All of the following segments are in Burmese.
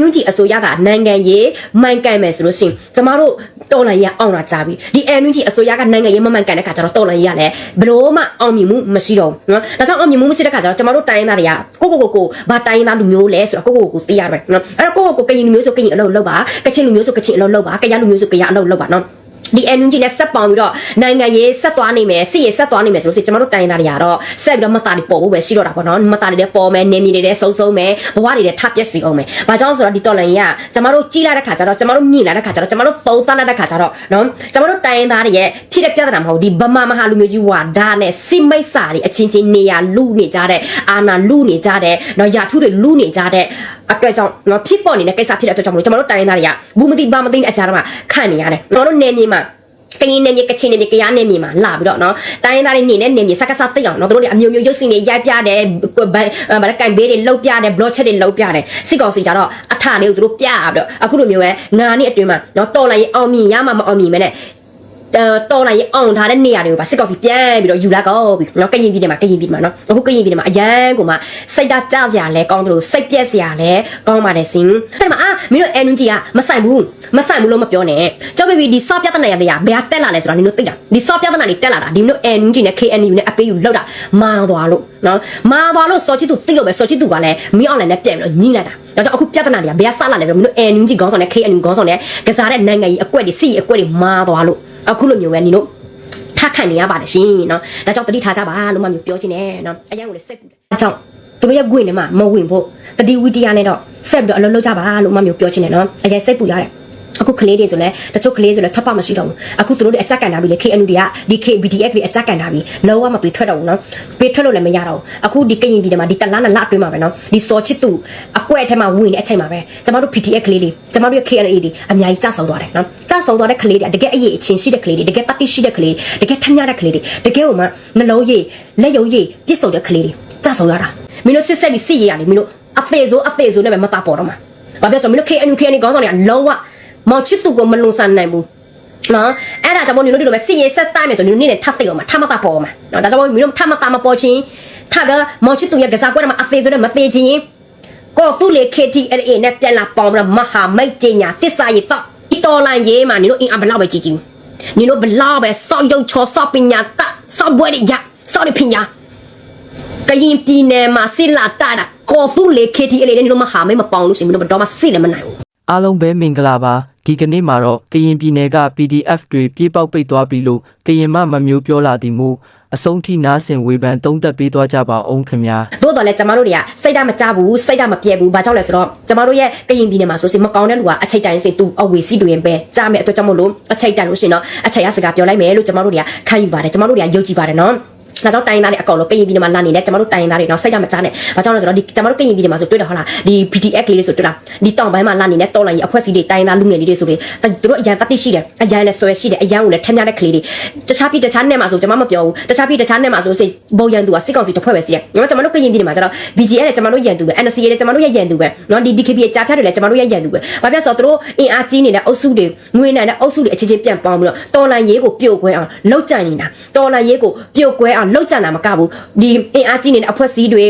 ညွန့်ကြည့်အစိုးရကနိုင်ငံရေးမှန်ကန်မယ်ဆိုလို့ရှိရင်ကျမတို့တော်လန်ရေးအောင်လာကြပြီဒီအန်ညွန့်ကြည့်အစိုးရကနိုင်ငံရေးမမှန်ကန်တဲ့ခါကျတော့တော်လန်ရေးကလည်းဘလို့မှအောင်မြင်မှုမရှိတော့ဘူးနော်ဒါကြောင့်အောင်မြင်မှုမရှိတဲ့ခါကျတော့ကျမတို့တိုင်းရင်းသားတွေကကိုကိုကိုကိုဘာတိုင်းရင်းသားလူမျိုးလဲဆိုတော့ကိုကိုကိုကိုသိရမယ်နော်အဲ့တော့ကိုကိုကိုကရင်လူမျိုးဆိုကရင်အလုပ်လုပ်ပါကချင်လူမျိုးဆိုကချင်အလုပ်လုပ်ပါကရလူမျိုးဆိုကရအလုပ်လုပ်ပါနော် ဒီ energy နဲ့ဆက်ပေါင်းပြီးတော့နိုင်ငံရေးဆက်သွားနိုင်မယ်စစ်ရေးဆက်သွားနိုင်မယ်ဆိုလို့ရှိရင်ကျမတို့တိုင်းသားတွေကတော့ဆက်ပြီးတော့မသားတွေပေါ်ဖို့ပဲရှိတော့တာပေါ့နော်မသားတွေလည်းပေါ်မယ်နေမြေတွေလည်းစုံစုံမယ်ဘဝတွေလည်းထပ်ပြက်စီအောင်မယ်။ဘာကြောင့်ဆိုတော့ဒီတော်လန်ကြီးကကျမတို့ကြီးလာတဲ့ခါကျတော့ကျမတို့မြင်လာတဲ့ခါကျတော့ကျမတို့သုံးသပ်လာတဲ့ခါကျတော့နော်ကျမတို့တိုင်းသားတွေရဲ့ဖြစ်တဲ့ပြဿနာမဟုတ်ဒီဗမာမဟာလူမျိုးကြီးဝါဒနဲ့စိမိတ်စာတွေအချင်းချင်းနေရလူနေကြတဲ့အာနာလူနေကြတဲ့နော်ယာထုတွေလူနေကြတဲ့ အတွက်ကြောင့်နော်ဖြစ်ပေါ်နေတဲ့ကိစ္စဖြစ်တဲ့အတွက်ကြောင့်မလို့ကျမတို့တိုင်းသားတွေကဘူးမသိဘာမသိတဲ့အကြမ်းမှာခံနေရတယ်။ကျွန်တော်တို့နေမြေမှာကရင်နေမြေကချင်နေမြေကရားနေမြေမှာလာပြီးတော့နော်တိုင်းရင်းသားတွေနေနဲ့နေမြေစက္ကစသိအောင်နော်တို့တွေအမျိုးမျိုးရုပ်ရှင်တွေရိုက်ပြတယ်ဗဘာကန်ဘေးတွေလှုပ်ပြတယ်ဘလော့ချက်တွေလှုပ်ပြတယ်စစ်ကောင်စီကြတော့အထလေးကိုတို့ပြပြီးတော့အခုလိုမျိုးပဲငါနှစ်အတွင်းမှာနော်တော်လိုက်ရင်အောင်မြင်ရမှာမအောင်မြင်မဲနဲ့ တော်လိုက်ရင်အောင်ထားတဲ့နေရာတွေကိုပါစစ်ကောင်စီပြန်ပြီးတော့ယူလာကောပြီနော်ကရင်ပြည်နယ်မှာကရင်ပြည်နယ်မှာနော်အခုကရင်ပြည်နယ်မှာအရန်ကိုမှစိတ်ဓာတ်ကြစရာလဲကောင်းတယ်လို့စိတ်ပြက်စရာလဲကောင်းပါတယ်စင်အဲ့မှာအာမင်းတို့ energy ကမဆိုင်ဘူးမဆိုင်ဘူးလို့မပြောနဲ့ကြောက်ပြီဒီစောပြဿနာရတဲ့ကဘယ်ကတက်လာလဲဆိုတာနင်တို့သိတာဒီစောပြဿနာတွေတက်လာတာဒီမင်းတို့ energy နဲ့ KNU နဲ့အပေးယူလောက်တာမာသွားလို့နော်မာသွားလို့စောချစ်သူသိလို့ပဲစောချစ်သူကလည်းမင်း online နဲ့ပြန်ပြီးတော့ညှိလိုက်တာဒါကြောင့်အခုပြဿနာတွေကဘယ်ကစလာလဲဆိုတော့မင်းတို့ energy ခေါင်းဆောင်နဲ့ KNU ခေါင်းဆောင်နဲ့ကစားတဲ့နိုင်ငံကြီးအကွက်တွေစီအကွက်တွေမာသွားလို့ အခုလိုမျိုးပဲနင်တို့ထခံနေရပါတယ်ရှင်နော်ဒါကြောင့်တတိထားကြပါလို့မှမျိုးပြောချင်တယ်နော်အရင်ကလည်းစိတ်ပူတယ်ဒါကြောင့်သူတို့ရဲ့ဂွင်ထဲမှာမဝင်ဖို့တတိဝိတ္တရနဲ့တော့ဆက်ပြီးတော့အလုပ်လုပ်ကြပါလို့မှမျိုးပြောချင်တယ်နော်အရင်စိတ်ပူရတယ် အခုကလေးတွေဆိုလဲတချို့ကလေးဆိုလဲထပ်ပမရှိတော့ဘူးအခုသူတို့တွေအကြက်ကန်တာပြီလေ KNU တွေကဒီ KBDF တွေအကြက်ကန်တာပြီလောကမပေးထွက်တော့ဘူးနော်ပေးထွက်လို့လည်းမရတော့ဘူးအခုဒီကရင်ပြည်ထဲမှာဒီတလားနဲ့လအတွင်းမှာပဲနော်ဒီစောချစ်သူအကွက်ထဲမှာဝင်နေတဲ့အချိန်မှာပဲကျမတို့ PTF ကလေးတွေကျမတို့ရဲ့ KNA တွေအများကြီးကြဆောက်သွားတယ်နော်ကြဆောက်သွားတဲ့ကလေးတွေတကယ်အရေးအချင်းရှိတဲ့ကလေးတွေတကယ်တတိရှိတဲ့ကလေးတွေတကယ်ထမ်းရတဲ့ကလေးတွေတကယ်ဟိုမှာနှလုံးရည်လက်ယုံရည်ပြစ်စုံတဲ့ကလေးတွေကြဆောက်ရတာမင်းတို့စစ်ဆက်ပြီးစစ်ရရနေမင်းတို့အသေးစိုးအသေးစိုးနဲ့ပဲမသားပေါ်တော့မှာဘာဖြစ်လို့ဆိုမင်းတို့ KNU KNA ကောင်းဆောင်တွေကလုံးဝ မောင်ချစ်သူကိုမလွန်ဆန်နိုင်ဘူးနော်အဲ့ဒါကြောင့်မို့နင်တို့ဒီလိုပဲစစ်ရေးဆက်တိုက်မယ်ဆိုနင်တို့နေ့နဲ့ထပ်သိအောင်မှာထပ်မသားပေါ်မှာနော်ဒါကြောင့်မို့နင်တို့ထပ်မသားမပေါ်ချင်းထပ်တော့မောင်ချစ်သူရဲ့ကစားကွက်မှာအသေးစိုးနဲ့မသေးချင်းကိုသူ့လေ KTLA နဲ့ပြန်လာပေါင်းပြီးမဟာမိတ်ကျညာတစ္ဆာရည်တော့ဒီတော်လိုင်းရေးမှာနင်တို့အင်အားဘလောက်ပဲကြီးကြီးနင်တို့ဘလောက်ပဲစောက်ရုံချောစောက်ပညာတစောက်ဘွဲတွေရစောက်ရပညာကရင်ပြည်နယ်မှာစစ်လာတာကိုသူ့လေ KTLA နဲ့နင်တို့မဟာမိတ်မပေါင်းလို့ရှိရင်နင်တို့တော့မစစ်လည်းမနိုင်ဘူး အားလုံးပဲမင်္ဂလာပါဒီကနေ့မှာတော့ကရင်ပြည်နယ်က PDF တွေပြေးပေါက်ပိတ်သွားပြီလို့ကရင်မမမျိုးပြောလာသည်မို့အဆုံးထိနားဆင်ဝေဖန်သုံးသပ်ပေးသွားကြပါအောင်ခင်ဗျာသို့တော်လည်းကျမတို့တွေကစိတ်ဓာတ်မကြဘူးစိတ်ဓာတ်မပြည့်ဘူးဘာကြောင့်လဲဆိုတော့ကျမတို့ရဲ့ကရင်ပြည်နယ်မှာဆိုလို့ရှိရင်မကောင်းတဲ့လူကအချိတ်တိုင်းစင်သူအဝေစီတွင်ပဲကြားမယ်အတွက်ကြောင့်မို့လို့အချိတ်တန်လို့ရှိရင်တော့အချိတ်ရစကားပြောလိုက်မယ်လို့ကျမတို့တွေကခံယူပါတယ်ကျမတို့တွေကယုံကြည်ပါတယ်နော် ဒါကြောင့်တိုင်းသားတွေအကောင်လုံးကရင်ပြည်နယ်မှာလာနေတဲ့ကျမတို့တိုင်းသားတွေတော့စိတ်ဓာတ်မကြနဲ့။ဘာကြောင့်လဲဆိုတော့ဒီကျမတို့ကရင်ပြည်နယ်မှာဆိုတွေ့တယ်ဟုတ်လား။ဒီ PTX လေးတွေဆိုတွေ့လား။ဒီတောင်ပိုင်းမှာလာနေတဲ့တော်လိုင်းကြီးအဖွဲ့အစည်းတွေတိုင်းသားလူငယ်လေးတွေဆိုပြီးသူတို့အရန်တတိရှိတယ်။အရန်လည်းဆွဲရှိတယ်။အရန်ကိုလည်းထမ်းမြတဲ့ကလေးတွေတခြားပြည်တခြားနဲ့မှာဆိုကျမမပြောဘူး။တခြားပြည်တခြားနဲ့မှာဆိုစိဘုံရန်သူကစစ်ကောင်စီတစ်ဖွဲ့ပဲရှိတယ်။ကျွန်တော်ကျမတို့ကရင်ပြည်နယ်မှာကျတော့ BGL လည်းကျမတို့ရန်သူပဲ NCA လည်းကျမတို့ရဲ့ရန်သူပဲ။နော်ဒီ DKB ရဲ့ကြားဖြတ်တွေလည်းကျမတို့ရဲ့ရန်သူပဲ။ဘာဖြစ်ဆိုတော့သူတို့အင်အားကြီးနေတဲ့အုပ်စုတွေငွေနိုင်တဲ့အုပ်စုတွေအချင်းချင်းပြန်ပေါင်းပြီးတော့တော်လိုင်းရေးကိုပြုတ်ခွဲအောင်လှုပ်ကြံနေတာ။တော်လိုင်းရေးကိုပြုတ်ခွဲအောင်လှုပ်ကြံတာမကဘူး။ဒီအင်အားကြီးနေတဲ့အဖွဲ့အစည်းတွေ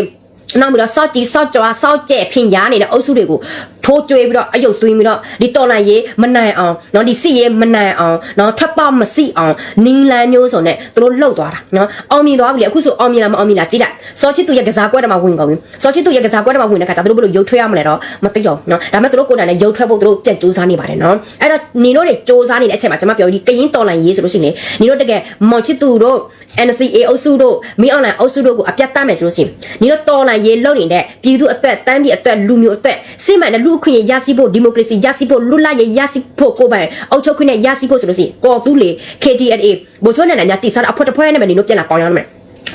နောက်ပြီးတော့စော့ကြည့်စော့ကြွားစော့ကျဲဖင်ရားနေတဲ့အုပ်စုတွေကို ထိုးကျွေးပြီးတော့အယုတ်သွင်းပြီးတော့ဒီတော်လိုင်းရေးမနိုင်အောင်နော်ဒီစစ်ရေးမနိုင်အောင်နော်ထပ်ပမစီအောင်နင်းလန်းမျိုးစုံနဲ့သူတို့လှုပ်သွားတာနော်အောင်မြင်သွားပြီလေအခုဆိုအောင်မြင်လားမအောင်မြင်လားကြည့်လိုက်စောချစ်သူရဲ့ကစားကွက်တမှာဝင်ကုန်ပြီစောချစ်သူရဲ့ကစားကွက်တမှာဝင်တဲ့ခါကျသူတို့ဘယ်လိုရုပ်ထွက်ရမလဲတော့မသိတော့ဘူးနော်ဒါပေမဲ့သူတို့ကိုယ်တိုင်လည်းရုပ်ထွက်ဖို့သူတို့ပြန်စူးစမ်းနေပါတယ်နော်အဲ့တော့နေတို့တွေစူးစမ်းနေတဲ့အချိန်မှာကျွန်မပြောဒီကရင်တော်လိုင်းရေးဆိုလို့ရှိရင်နေတို့တကယ်မောင်ချစ်သူတို့ NCA အုပ်စုတို့မင်းအွန်လိုင်းအုပ်စုတို့ကိုအပြတ်တတ်မယ်ဆိုလို့ရှိရင်ညီတို့တော်လိုင်းရေးလုပ်နေတဲ့ပြည်သူအတွက်တန်းပြည်အတွက်လူမျိုးအတွက်စိတ်မှန်တဲ့လူအခွင့်အရေးရရှိဖို့ဒီမိုကရေစီရရှိဖို့လွတ်လပ်ရေးရရှိဖို့ကိုယ်ပိုင်အုပ်ချုပ်ခွင့်နဲ့ရရှိဖို့ဆိုလို့ရှိရင်ကော်တူးလေ KTLA ဘိုချိုးနဲ့ညာတိစားအဖွက်တစ်ဖွဲနဲ့ပဲညီတို့ပြန်လာပေါင်းရအောင်မယ်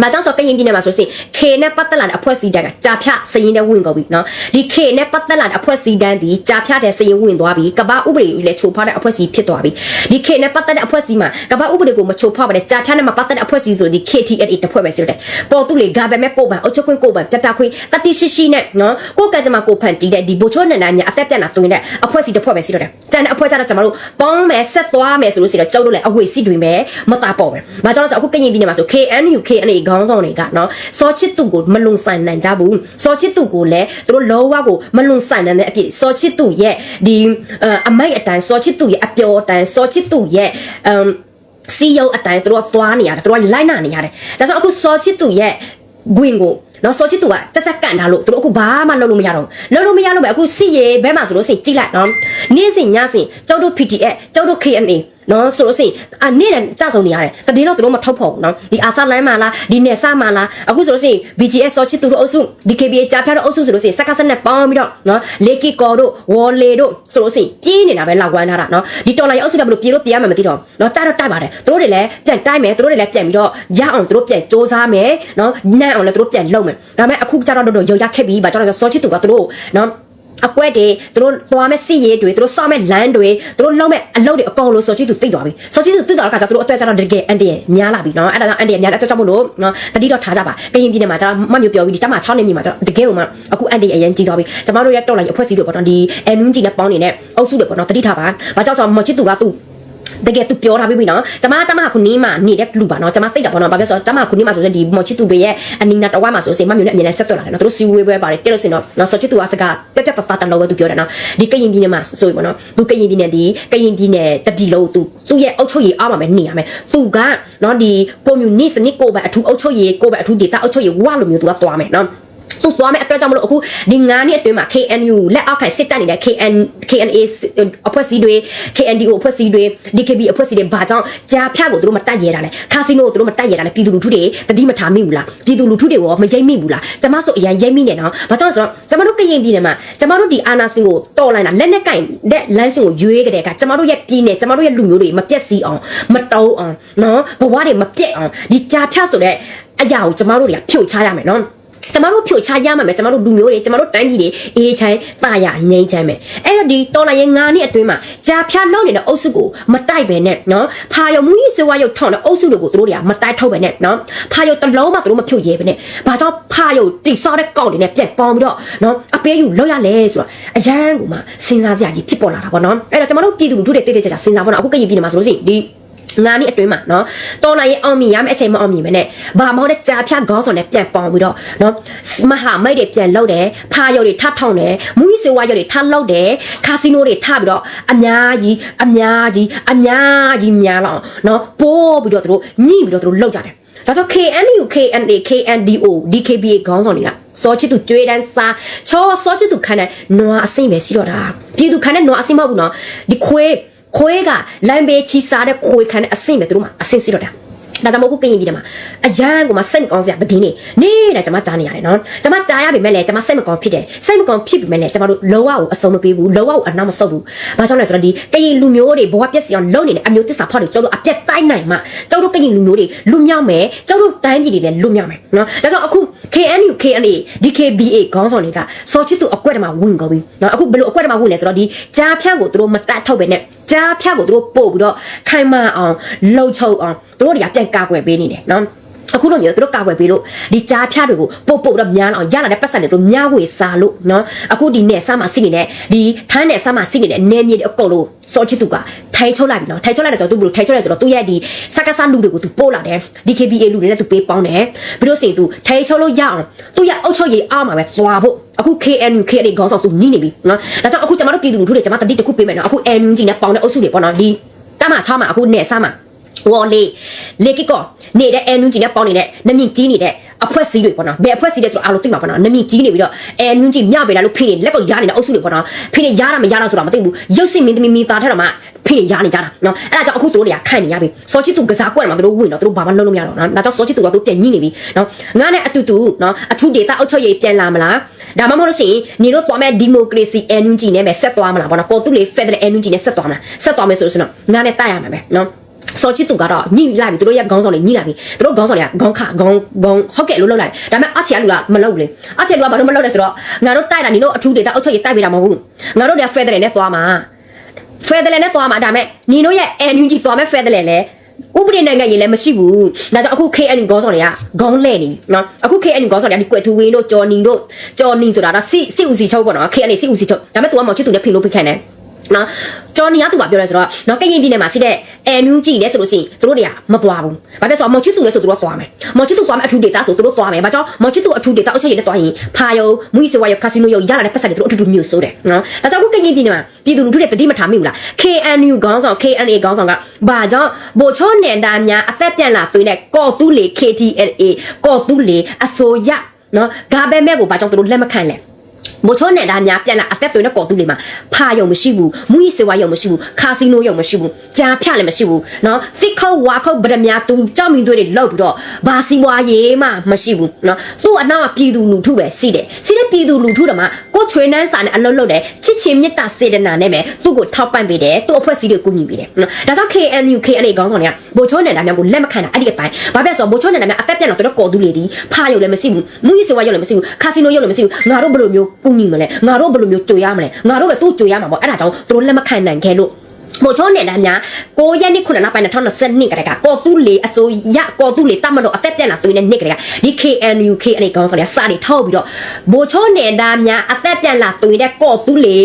မကြောင့်ဆိုကရင်ပြည်နယ်မှာဆိုရင် K နဲ့ပတ်သက်လာတဲ့အဖွဲ့အစည်းတန်းကကြာဖြစရင်နဲ့ဝင်ကုန်ပြီနော်ဒီ K နဲ့ပတ်သက်လာတဲ့အဖွဲ့အစည်းတန်းဒီကြာဖြတဲ့စရင်ဝင်သွားပြီကမ္ဘာဥပဒေကြီးလည်းချိုးဖောက်တဲ့အဖွဲ့အစည်းဖြစ်သွားပြီဒီ K နဲ့ပတ်သက်တဲ့အဖွဲ့အစည်းမှာကမ္ဘာဥပဒေကိုမချိုးဖောက်ပါနဲ့ကြာဖြနဲ့မပတ်သက်တဲ့အဖွဲ့အစည်းဆိုဒီ KTLA တစ်ဖွဲ့ပဲဆိုတဲ့ပေါ်သူလေဂါဘဲမဲ့ကိုပန်အုတ်ချုပ်ခွင့်ကိုပန်တတခွင့်တတိရှိရှိနဲ့နော်ကိုကကြမှာကိုဖန်တီးတဲ့ဒီဘိုချိုးနန္ဒညာအသက်ပြတ်လာတွင်တဲ့အဖွဲ့အစည်းတစ်ဖွဲ့ပဲစီတော့တယ်ကြံတဲ့အဖွဲ့ကြတော့ကျမတို့ပေါင်းမယ်ဆက်သွားမယ်ဆိုလို့ရှိရင်တော့ကျောက်တို့လည်းအဝေစီတွေမယ်မတာပေါ့ပဲ။မကြောက်တော့အခုကရင်ပြည်နယ်မှာဆို KNU KNA ခေါင်းဆောင်တွေကနော်စောချစ်သူကိုမလုံဆိုင်နိုင်ကြဘူး။စောချစ်သူကိုလည်းသူတို့လောဝကိုမလုံဆိုင်နိုင်တဲ့အဖြစ်စောချစ်သူရဲ့ဒီအမိုက်အတိုင်းစောချစ်သူရဲ့အပျော်အတိုင်းစောချစ်သူရဲ့အမ်စီယုံအတိုင်းသူတို့ကသွားနေရတယ်သူတို့ကလိုက်နာနေရတယ်ဒါဆိုအခုစောချစ်သူရဲ့ဂွင်ကိုနော်စောချစ်သူကစက်စက်ကန်ထားလို့သူတို့အခုဘာမှလုပ်လို့မရတော့ဘူးလုပ်လို့မရလို့ပဲအခုစီရေဘဲမှာဆိုလို့စိကြည့်လိုက်နော်နေ့စဉ်ညစဉ်ကျောက်တို့ PTF ကျောက်တို့ KNA နော်ဆိုလို့စိအနေ့တည်းကြဆုံနေရတယ်တတိတော့သူတို့မထုတ်ဖို့နော်ဒီအာဆာလမ်းမှာလားဒီနယ်ဆာမှာလားအခုဆိုလို့စိ BGS စောချစ်သူတို့အုပ်စု DKBA ကြားဖြတ်တို့အုပ်စုဆိုလို့စိစက်ကစက်နဲ့ပေါင်းပြီးတော့နော်လေကီကော်တို့ဝေါ်လေတို့ဆိုလို့စိပြေးနေတာပဲလောက်ဝမ်းထားတာနော်ဒီတော်လိုင်းအုပ်စုကဘယ်လိုပြေးလို့ပြေးရမှမသိတော့နော်တိုက်တော့တိုက်ပါတယ်သူတို့တွေလည်းပြန်တိုက်မယ်သူတို့တွေလည်းပြန်ပြီးတော့ရအောင်သူတို့ပြန်စ조사မယ်နော်နန့်အောင်လည်းသူတို့ပြန်လုပ်မယ်ဒါပေမဲ့အခုကျတော့တော့ရုံရခက်ပြီးပါကျတော့စောချစ်သူကသူတို့နော် အကွက်တွေသူတို့သွားမဲ့စီရေးတွေသူတို့စောမဲ့လမ်းတွေသူတို့လုံးမဲ့အလုပ်တွေအကုန်လုံးစောချစ်သူသိသွားပြီစောချစ်သူသိသွားတဲ့ခါကျသူတို့အတွက်ကျတော့တကယ်အန်တရများလာပြီနော်အဲ့ဒါကြောင့်အန်တရများတဲ့အတွက်ကြောင့်မို့လို့နော်တတိတော့ထားကြပါကရင်ပြည်နယ်မှာကျတော့မမျိုးပြောပြီးဒီတက်မှာ6နှစ်မြေမှာကျတော့တကယ်ဟိုမှာအခုအန်တရအရင်ကြီးသွားပြီကျမတို့ရဲ့တော်လိုင်းအဖွဲ့အစည်းတွေပေါ့နော်ဒီအန်နွန်းကြီးနဲ့ပေါင်းနေတဲ့အုပ်စုတွေပေါ့နော်တတိထားပါဘာကြောင့်ဆိုတော့မချစ်သူကသူ့ တကယ်သူပြောထားပြီးပြီနော်ကျမတမခုနီးမှာနေတဲ့လူပါနော်ကျမသိတာပေါ့နော်ဘာဖြစ်ဆိုတော့တမခုနီးမှာဆိုရင်ဒီမော်ချစ်သူတွေရဲ့အနီနာတဝါမှာဆိုရင်မမျိုးနဲ့အမြင်နဲ့ဆက်သွယ်လာတယ်နော်သူတို့စီဝေးပွဲပါတယ်တက်လို့စင်တော့နော်ဆော်ချစ်သူကစကားပြက်ပြက်တဖတ်တလို့ပဲသူပြောတယ်နော်ဒီကရင်ပြည်နယ်မှာဆိုရင်ပေါ့နော်သူကရင်ပြည်နယ်ဒီကရင်ပြည်နယ်တပြည်လုံးသူသူရဲ့အုပ်ချုပ်ရေးအားမှာပဲနေရမယ်သူကနော်ဒီကွန်မြူနစ်စနစ်ကိုပဲအထူးအုပ်ချုပ်ရေးကိုပဲအထူးဒေတာအုပ်ချုပ်ရေးဝါလိုမျိုးသူကသွားမယ်နော် သူ့သွားမဲ့အတွက်ကြောင့်မလို့အခုဒီ9နှစ်အတွင်းမှာ KNU လက်အောက်ခံစစ်တပ်နေတဲ့ KN KNA အဖွဲ့အစည်းတွေ KNDO အဖွဲ့အစည်းတွေ DKB အဖွဲ့အစည်းတွေဘာကြောင့်ကြားဖြတ်ကိုသူတို့မတက်ရဲတာလဲကာစီနိုကိုသူတို့မတက်ရဲတာလဲပြည်သူလူထုတွေတတိမထားမိဘူးလားပြည်သူလူထုတွေရောမရိပ်မိဘူးလားကျမဆိုအရင်ရိပ်မိနေနော်ဘာကြောင့်ဆိုတော့ကျမတို့ကရင်ပြည်နယ်မှာကျမတို့ဒီအာနာစင်ကိုတော်လိုက်တာလက်နဲ့ကင်တဲ့လမ်းစင်ကိုရွေးကြတဲ့အခါကျမတို့ရဲ့ပြည်နယ်ကျမတို့ရဲ့လူမျိုးတွေမပြက်စီအောင်မတုံးအောင်နော်ဘဝတွေမပြက်အောင်ဒီကြားဖြတ်ဆိုတဲ့အရာကိုကျမတို့တွေကဖြုတ်ချရမယ်နော် ကျမတို့ဖြိုချရမှာမယ်ကျမတို့လူမျိုးတွေကျမတို့တိုင်းပြည်တွေအေးချမ်းပါရငြိမ်းချမ်းမယ်အဲ့တော့ဒီတော်လိုင်းရဲ့ငါးနှစ်အတွင်းမှာကြာဖြတ်လောက်နေတဲ့အုပ်စုကိုမတိုက်ပဲနဲ့နော်ဖာယုံမူကြီးစေဝါရုပ်ထောင်းတဲ့အုပ်စုတွေကိုသူတို့တွေကမတိုက်ထုတ်ပဲနဲ့နော်ဖာယုံတလုံးမှသူတို့မဖြုတ်ရဲပဲနဲ့ဘာကြောင့်ဖာယုံတိဆောက်တဲ့ကောက်တွေနဲ့ပြက်ပေါင်းပြီးတော့နော်အပေးယူလောက်ရလဲဆိုတော့အရန်ကိုမှစဉ်းစားစရာကြီးဖြစ်ပေါ်လာတာပေါ့နော်အဲ့တော့ကျမတို့ပြည်သူလူထုတွေတိတ်တိတ်ကြကြစဉ်းစားပေါ့နော်အခုကရင်ပြည်နယ်မှာဆိုလို့ရှိရင်ဒီ ငါနေ့အတွင်းမှာနော်တော်လာရင်အောင်မြင်ရမယ့်အချိန်မအောင်မြင်မနဲ့ဘာမဟုတ်တဲ့ကြာဖြတ်ခေါင်းဆောင်နဲ့ပြန်ပေါင်ပြီးတော့နော်မဟာမိတ်တွေပြန်လောက်တယ်ဖာရုပ်တွေထထောင်တယ်မူကြီးစေဝါရုပ်တွေထလောက်တယ်ကာစီနိုတွေထပြီးတော့အများကြီးအများကြီးအများကြီးများလောက်နော်ပိုးပြီးတော့သူတို့ညှိပြီးတော့သူတို့လောက်ကြတယ်ဒါဆို KNU KNA KNDO DKBA ခေါင်းဆောင်တွေကစောချစ်သူကြွေးတန်းစားချောစောချစ်သူခံတဲ့နွားအဆင့်ပဲရှိတော့တာပြည်သူခံတဲ့နွားအဆင့်မဟုတ်ဘူးနော်ဒီခွေး ခွေးကလမ်းဘေးချီစားတဲ့ခွေးခန်းတဲ့အဆင့်ပဲသူတို့မှာအဆင့်စီတော့တာ ဒါကြောင့်မို့ခုကရင်ပြည်တယ်မှာအရန်ကိုမှစိတ်မကောင်းစရာပဒင်းနေနေတာကျွန်မကြားနေရတယ်နော်ကျွန်မကြားရပေမဲ့လည်းကျွန်မစိတ်မကောင်းဖြစ်တယ်စိတ်မကောင်းဖြစ်ပေမဲ့လည်းကျွန်မတို့လောဝကိုအစုံမပေးဘူးလောဝကိုအနောက်မဆုတ်ဘူးဘာကြောင့်လဲဆိုတော့ဒီကရင်လူမျိုးတွေဘဝပြက်စီအောင်လုပ်နေတဲ့အမျိုးသစ္စာဖောက်တွေကျွန်တော်တို့အပြက်တိုက်နိုင်မှကျွန်တော်တို့ကရင်လူမျိုးတွေလွတ်မြောက်မယ်ကျွန်တော်တို့တိုင်းပြည်တွေလည်းလွတ်မြောက်မယ်နော်ဒါကြောင့်အခု KNU KNA DKBA ခေါင်းဆောင်တွေကစောချစ်သူအကွက်တမှာဝင်ကုန်ပြီနော်အခုဘယ်လိုအကွက်တမှာဝင်လဲဆိုတော့ဒီကြားဖြန့်ကိုသူတို့မတတ်ထုတ်ပဲနဲ့ကြားဖြတ်ကိုသူတို့ပို့ပြီးတော့ခိုင်မာအောင်လှုပ်ချုပ်အောင်သူတို့တွေကပြန်ကာကွယ်ပေးနေတယ်နော်အခုလိုမျိုးသူတို့ကာကွယ်ပေးလို့ဒီကြားဖြားတွေကိုပို့ပို့တော့များအောင်ရလာတဲ့ပတ်စံတွေတို့များဝေစားလို့နော်အခုဒီနယ်ဆာမှာစီနေတဲ့ဒီထန်းနယ်ဆာမှာစီနေတဲ့နေမြေတွေအကုန်လုံးစောချစ်သူကထိုင်ချုပ်လိုက်ပြီနော်ထိုင်ချုပ်လိုက်တယ်ဆိုတော့သူဘယ်လိုထိုင်ချုပ်လိုက်ဆိုတော့သူရဲ့ဒီစက္ကစလူတွေကိုသူပို့လာတယ် DKBA လူတွေနဲ့သူပေးပေါင်းတယ်ပြီးတော့စီသူထိုင်ချုပ်လို့ရအောင်သူရဲ့အုတ်ချုပ်ရေးအားမှာပဲသွားဖို့အခု KNU KNA ခေါင်းဆောင်သူညှိနေပြီနော်ဒါကြောင့်အခုကျွန်တော်တို့ပြည်သူလူထုတွေကျွန်မတတိတခုပေးမယ်နော်အခု NUG နဲ့ပေါင်းတဲ့အုပ်စုတွေပေါ့နော်ဒီတမ6မှာအခုနယ်ဆာမှာ ဝေါ်လေးလေကီကောနေတဲ့အဲနွန်ကြီးနဲ့ပေါင်းနေတဲ့နမီကြီးနေတဲ့အဖွဲစီးတွေပေါ့နော်ဘယ်အဖွဲစီးလဲဆိုတော့အားလုံးသိမှာပေါ့နော်နမီကြီးနေပြီးတော့အဲနွန်ကြီးမြပေးလာလို့ဖိနေလက်ကိုရားနေတဲ့အုပ်စုတွေပေါ့နော်ဖိနေရားတာမရားတာဆိုတာမသိဘူးရုပ်စင်မင်းသမီးမိသားထက်တော့မှဖိနေရားနေကြတာနော်အဲ့ဒါကြောင့်အခုတို့တွေကခိုင်နေရပြီစောချစ်သူကစားကွက်မှာတို့ဝင်တော့တို့ဘာမှလုပ်လို့မရတော့နော်ဒါကြောင့်စောချစ်သူကတို့ပြန်ညှိနေပြီနော်ငါနဲ့အတူတူနော်အထူးဒေတာအုပ်ချုပ်ရေးပြန်လာမလားဒါမှမဟုတ်လို့ရှိရင်နေတို့သွားမဲ့ဒီမိုကရေစီ NUG နဲ့ပဲဆက်သွားမလားပေါ့နော်ပေါ်သူလေ Federal NUG နဲ့ဆက်သွားမလားဆက်သွားမယ်ဆိုလို့ဆိုတော့ငါနဲ့တိုက်ရမှာပဲနော် စောချစ်သူကတော့ညှိလိုက်ပြီသူတို့ရဲ့ခေါင်းဆောင်တွေညှိလိုက်ပြီသူတို့ခေါင်းဆောင်တွေကခေါင်းခခေါင်းခေါင်းဟုတ်ကဲ့လို့လုပ်လိုက်တယ်ဒါပေမဲ့အချီကလူကမလုပ်ဘူးလေအချီကလူကဘာလို့မလုပ်လဲဆိုတော့ငါတို့တိုက်တာနေတို့အထူးဒေတာအုပ်ချုပ်ရေးတိုက်ပေးတာမဟုတ်ဘူးငါတို့တွေက Federal နဲ့သွားမှာ Federal နဲ့သွားမှာဒါပေမဲ့နေတို့ရဲ့ NUG သွားမဲ့ Federal လဲဥပဒေနိုင်ငံရေးလည်းမရှိဘူးဒါကြောင့်အခု KNU ခေါင်းဆောင်တွေကခေါင်းလဲနေပြီနော်အခု KNU ခေါင်းဆောင်တွေကဒီကွယ်ထူဝင်းတို့ကျော်နီတို့ကျော်နီဆိုတာတော့စစ်စစ်ဦးစီချုပ်ပေါ့နော် KNU စစ်ဦးစီချုပ်ဒါပေမဲ့ तू ကမောင်ချစ်သူနဲ့ဖိလို့ဖိခိုင်းတယ် နော်ကျော်နီကသူကပြောလဲဆိုတော့နော်ကရင်ပြည်နယ်မှာရှိတဲ့အန်ယူကြည့်လဲဆိုလို့ရှိရင်သူတို့တွေကမသွားဘူး။ဘာဖြစ်လို့ဆိုတော့မော်ချစ်သူလဲဆိုသူတို့သွားမယ်။မော်ချစ်သူသွားမယ်အထူးဒေတာဆိုသူတို့သွားမယ်။ဘာကြောင့်မော်ချစ်သူအထူးဒေတာအုပ်ချုပ်ရေးနဲ့သွားရင်ဖာယုံမူရီစဝါယုံကာစီနိုယုံရလာတဲ့ပတ်စံတွေသူတို့အထူးထူးမျိုးဆိုးတယ်နော်။ဒါကြောင့်ခုကရင်ပြည်နယ်မှာပြည်သူလူထုတွေတတိမထားမိဘူးလား။ KNU ခေါင်းဆောင် KNA ခေါင်းဆောင်ကဘာကြောင့်ဗိုလ်ချုပ်နယ်သားများအသက်ပြန်လာသွင်းတဲ့ကော်တူးလေ KTLA ကော်တူးလေအစိုးရနော်ဂါဘဲမဲကိုဘာကြောင့်သူတို့လက်မခံလဲ။ မိုချိုးနယ်သားများပြန်လာအသက်သွင်းတဲ့ကော်တူတွေမှာဖာယုံမရှိဘူးမူရီစေဝါယုံမရှိဘူးကာစီနိုယုံမရှိဘူးကြာဖြလည်းမရှိဘူးနော်သစ်ခုတ်ဝါခုတ်ဗဒမြသူကြောက်မိသွေးတွေလောက်ပြီးတော့ဘာစီဝါရေးမှမရှိဘူးနော်သူ့အနောက်ကပြည်သူလူထုပဲရှိတယ်ရှိတဲ့ပြည်သူလူထုတွေမှာကိုချွေနှန်းစာနဲ့အလုံးလုံးတယ်ချစ်ချင်းမြတ်တာစေတနာနဲ့ပဲသူ့ကိုထောက်ပံ့ပေးတယ်သူ့အဖွဲ့အစည်းတွေကိုကူညီပေးတယ်နော်ဒါကြောင့် KNU KNA ခေါင်းဆောင်တွေကမိုချိုးနယ်သားများကိုလက်မခံတာအဲ့ဒီအပိုင်းဘာဖြစ်ဆိုမိုချိုးနယ်သားများအသက်ပြန်တော့တော်တော်ကော်တူတွေဒီဖာယုံလည်းမရှိဘူးမူရီစေဝါယုံလည်းမရှိဘူးကာစီနိုယုံလည်းမရှိဘူးငါတို့ဘယ်လိုမျိုးကူညီမလဲငါတို့ဘယ်လိုမျိုးကြွရမလဲငါတို့ပဲသူ့ကြွရမှာပေါ့အဲ့ဒါကြောင့်သူတို့လက်မခံနိုင်ခဲ့လို့မို့ချုံးနေတာများကိုရက်နှစ်ခုနှစ်ပိုင်း2022ကတည်းကကော်တူးလေအစိုးရကော်တူးလေတတ်မတော့အသက်ပြန်လာသွင်းတဲ့နှစ်ကတည်းကဒီ KNU K အနေကောင်းဆိုရစာတွေထောက်ပြီးတော့မို့ချုံးနေတာများအသက်ပြန်လာသွင်းတဲ့ကော်တူးလေ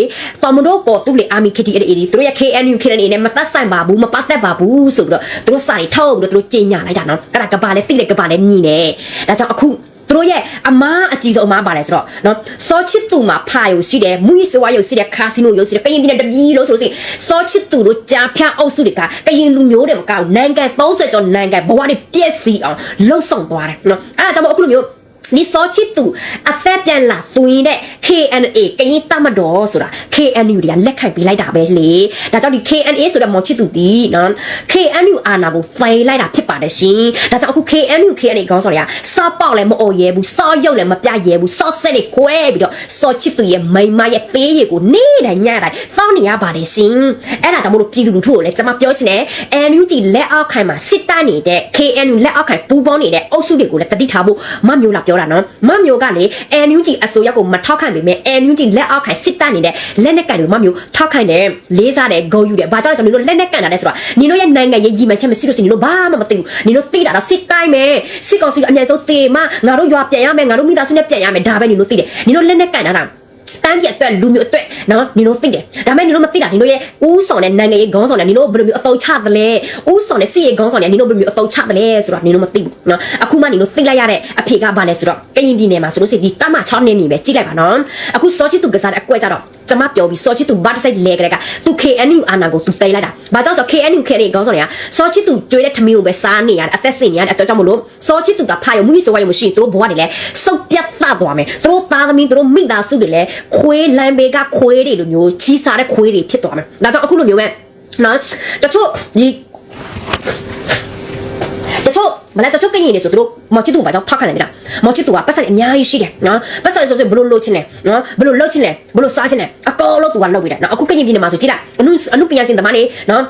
တော်မတို့ကော်တူးလေအာမီ KT အဲ့ဒီသူတို့ရဲ့ KNU K အနေနဲ့မသက်ဆိုင်ပါဘူးမပတ်သက်ပါဘူးဆိုပြီးတော့သူတို့စာတွေထောက်ပြီးတော့သူတို့ကြင်ညာလိုက်တာနော်အဲ့ဒါကဘာလဲတိတယ်ကဘာလဲညီနေဒါကြောင့်အခု သူတို့ရဲ့အမားအကြီးဆုံးအမားပါလဲဆိုတော့နော်စောချစ်သူမှာဖာယုံရှိတယ်မူရီစဝါယုံရှိတယ်ကာစီနိုယုံရှိတယ်ကရင်ပြည်နယ်တပြည်လို့ဆိုလို့ရှိရင်စောချစ်သူတို့ကြားဖြန့်အုပ်စုတွေကကရင်လူမျိုးတွေမကောက်နိုင်ငံ30ကျော်နိုင်ငံဘဝတွေပြည့်စည်အောင်လှုပ်ဆောင်သွားတယ်နော်အဲ့ဒါကြောင့်မို့အခုလိုမျိုး ဒီစောချစ်သူအသက်ပြန်လာသွင်းတဲ့ KNA ကရင်တမတော်ဆိုတာ KNU တွေကလက်ခံပေးလိုက်တာပဲလေဒါကြောင့်ဒီ KNA ဆိုတဲ့မော်ချစ်သူဒီနော် KNU အာနာကိုဖိလိုက်တာဖြစ်ပါတယ်ရှင်ဒါကြောင့်အခု KNU KNA ခေါင်းဆောင်တွေကစောပေါက်လည်းမအော်ရဲဘူးစောရုပ်လည်းမပြရဲဘူးစောဆက်တွေခွဲပြီးတော့စောချစ်သူရဲ့မိန်မရဲ့သေးရည်ကိုနေ့တိုင်းညတိုင်းသောင်းနေရပါတယ်ရှင်အဲ့ဒါကြောင့်မို့လို့ပြည်သူလူထုကိုလည်းကျွန်မပြောချင်တယ် NUG လက်အောက်ခိုင်မှာစစ်တပ်နေတဲ့ KNU လက်အောက်ခိုင်ပူးပေါင်းနေတဲ့အုပ်စုတွေကိုလည်းတတိထားဖို့မမျိုးလာပြောတာနော်မမျိုးကလေ NUG အစိုးရကိုမထောက်ခံပေမဲ့ NUG လက်အောက်ခိုင်စစ်တပ်နေတဲ့လက်နက်ကန်တွေမမျိုးထောက်ခံတယ်လေးစားတယ်ဂုံယူတယ်ဘာကြောင့်လဲဆိုတော့နင်တို့လက်နက်ကန်တာလဲဆိုတော့နင်တို့ရဲ့နိုင်ငံရေးကြီးမှချက်မရှိလို့ရှိရင်နင်တို့ဘာမှမသိဘူးနင်တို့သိတာတော့စစ်တိုင်းပဲစစ်ကောင်စီကအမြန်ဆုံးတေမငါတို့ရွာပြန်ရမယ်ငါတို့မိသားစုနဲ့ပြန်ရမယ်ဒါပဲနင်တို့သိတယ်နင်တို့လက်နက်ကန်တာလား တန်းပြအတွက်လူမျိုးအတွက်နော်နင်တို့သိတယ်ဒါပေမဲ့နင်တို့မသိတာနင်တို့ရဲ့ဦးဆောင်တဲ့နိုင်ငံရေးခေါင်းဆောင်တဲ့နင်တို့ဘယ်လိုမျိုးအသုံးချသလဲဦးဆောင်တဲ့စစ်ရေးခေါင်းဆောင်တဲ့နင်တို့ဘယ်လိုမျိုးအသုံးချသလဲဆိုတော့နင်တို့မသိဘူးနော်အခုမှနင်တို့သိလိုက်ရတဲ့အဖြေကဘာလဲဆိုတော့ကရင်ပြည်နယ်မှာဆိုလို့ရှိရင်ဒီတမ6နေမြင်ပဲကြည့်လိုက်ပါနော်အခုစောချစ်သူကစားတဲ့အကွက်ကြတော့ကျမပြောပြီးစောချစ်သူဘာတစ်စိုက်လဲကြတဲ့ကသူ KNU အာနာကိုသူတိတ်လိုက်တာဘာကြောင့်ဆို KNU ခဲနေခေါင်းဆောင်တွေကစောချစ်သူကြွေးတဲ့ထမင်းကိုပဲစားနေရတယ်အသက်စင်နေရတဲ့အတွက်ကြောင့်မလို့စောချစ်သူကဖာယုံမှုကြီးဆိုဝါယုံမရှိရင်သူတို့ဘဝတွေလည်းစုပ်ပြတ်သသွားမယ်သူတို့သားသမီးသူတို့မိသားစုတွေလည်းခွေးလမ်းဘေးကခွေးတွေလိုမျိုးချီးစားတဲ့ခွေးတွေဖြစ်သွားမယ်ဒါကြောင့်အခုလိုမျိုးပဲနော်တချို့ဒီတချို့မလဲတချို့ကရင်နေဆိုသူတို့မော်ချစ်သူဘာကြောင့်ထောက်ခံနေကြတာမော်ချစ်သူကပတ်စံအများကြီးရှိတယ်နော်ပတ်စံဆိုဆိုဘလို့လို့ချင်းလဲနော်ဘလို့လို့ချင်းလဲဘလို့စားချင်းလဲအကောလို့သူကလုပ်ပြီးတယ်နော်အခုကရင်ပြည်နယ်မှာဆိုကြည့်လိုက်အနုအနုပညာရှင်သမားနေနော်